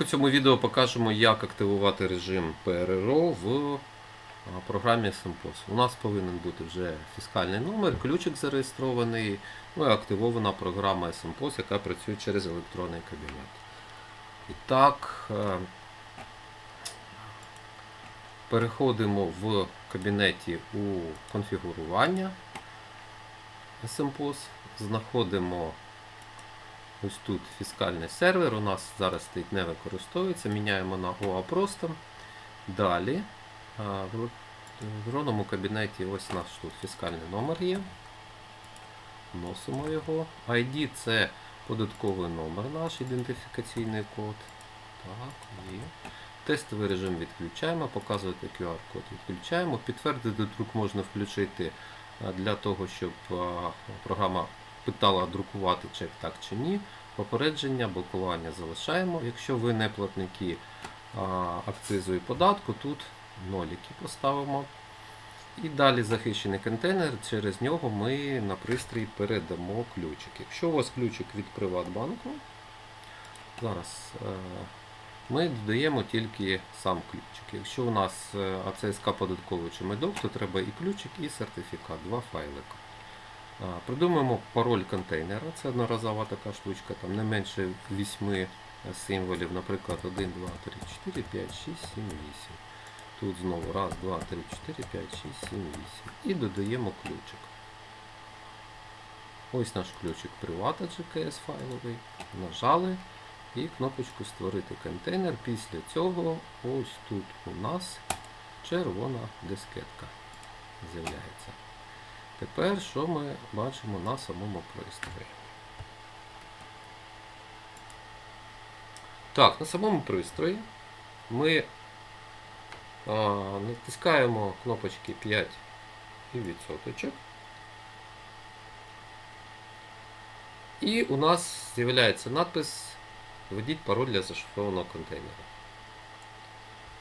У цьому відео покажемо, як активувати режим ПРРО в програмі SMPOS. У нас повинен бути вже фіскальний номер, ключик зареєстрований, ну і активована програма SMPOS, яка працює через електронний кабінет. І так, е, переходимо в кабінеті у конфігурування SMPOS, знаходимо Ось тут фіскальний сервер. У нас зараз стоїть не використовується. Міняємо на OA просто. Далі в електронному кабінеті ось наш тут фіскальний номер є. Вносимо його. ID це податковий номер наш, ідентифікаційний код. Так, є. Тестовий режим відключаємо, показувати QR-код відключаємо. Підтвердити друк можна включити для того, щоб програма питала друкувати чек так чи ні. Попередження, блокування залишаємо. Якщо ви не платники а, акцизу і податку, тут ноліки поставимо. І далі захищений контейнер, через нього ми на пристрій передамо ключик. Якщо у вас ключик від Приватбанку, зараз е, ми додаємо тільки сам ключик. Якщо у нас е, АЦСК податковий чи медок, то треба і ключик, і сертифікат, два файлика. Придумаємо пароль контейнера, це одноразова така штучка, там не менше 8 символів, наприклад, 1, 2, 3, 4, 5, 6, 7, 8. Тут знову 1, 2, 3, 4, 5, 6, 7, 8. І додаємо ключик. Ось наш ключик Privata GKS файловий. Нажали і кнопочку Створити контейнер. Після цього ось тут у нас червона дискетка з'являється. Тепер що ми бачимо на самому пристрої? Так, на самому пристрої ми а, натискаємо кнопочки 5 і відсоточок. І у нас з'являється надпис Введіть пароль для зашифрованого контейнера.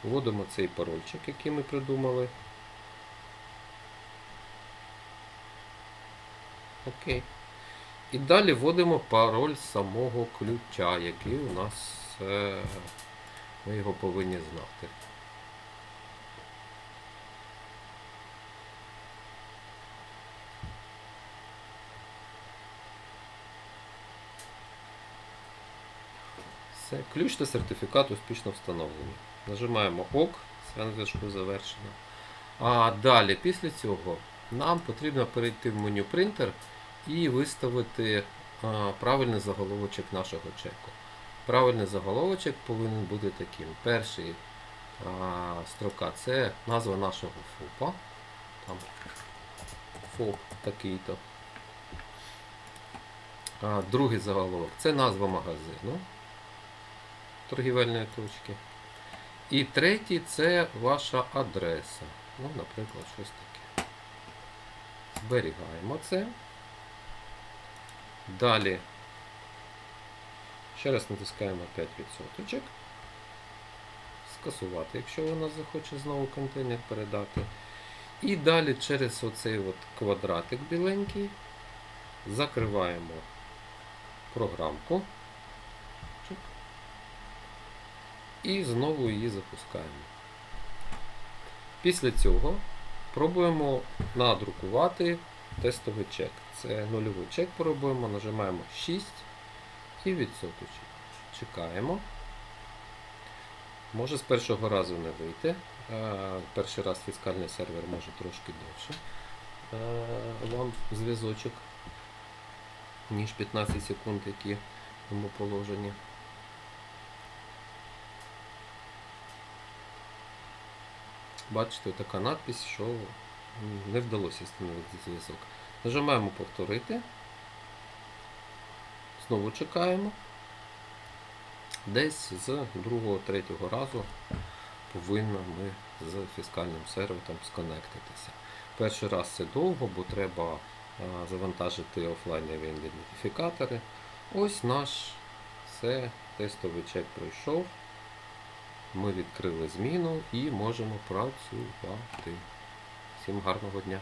Вводимо цей парольчик, який ми придумали. Окей. І далі вводимо пароль самого ключа, який у нас е, ми його повинні знати. Все, ключ та сертифікат успішно встановлені. Нажимаємо ОК, зв'язку завершено. А далі, після цього, нам потрібно перейти в меню принтер і виставити а, правильний заголовочок нашого чеку. Правильний заголовочок повинен бути таким. Перший а, строка це назва нашого ФОПа. Там ФОП такий-то. А, другий заголовок це назва магазину торгівельної точки. І третій це ваша адреса. Ну, наприклад, щось таке. Зберігаємо це. Далі ще раз натискаємо 5%. Скасувати, якщо вона захоче знову контейнер передати. І далі через оцей от квадратик біленький закриваємо програмку. І знову її запускаємо. Після цього пробуємо надрукувати тестовий чек. Це нульовий чек пробуємо, нажимаємо 6 і відсоточок. Чекаємо. Може з першого разу не вийти. Е, Перший раз фіскальний сервер може трошки довше е, вам зв'язочок, ніж 15 секунд, які йому положені. Бачите, така надпись, що не вдалося встановити зв'язок. Нажимаємо повторити. Знову чекаємо. Десь з другого-третього разу повинні ми з фіскальним сервером сконектитися. Перший раз це довго, бо треба а, завантажити офлайнові ідентифікатори. Ось наш все, тестовий чек пройшов. Ми відкрили зміну і можемо працювати. Всім гарного дня!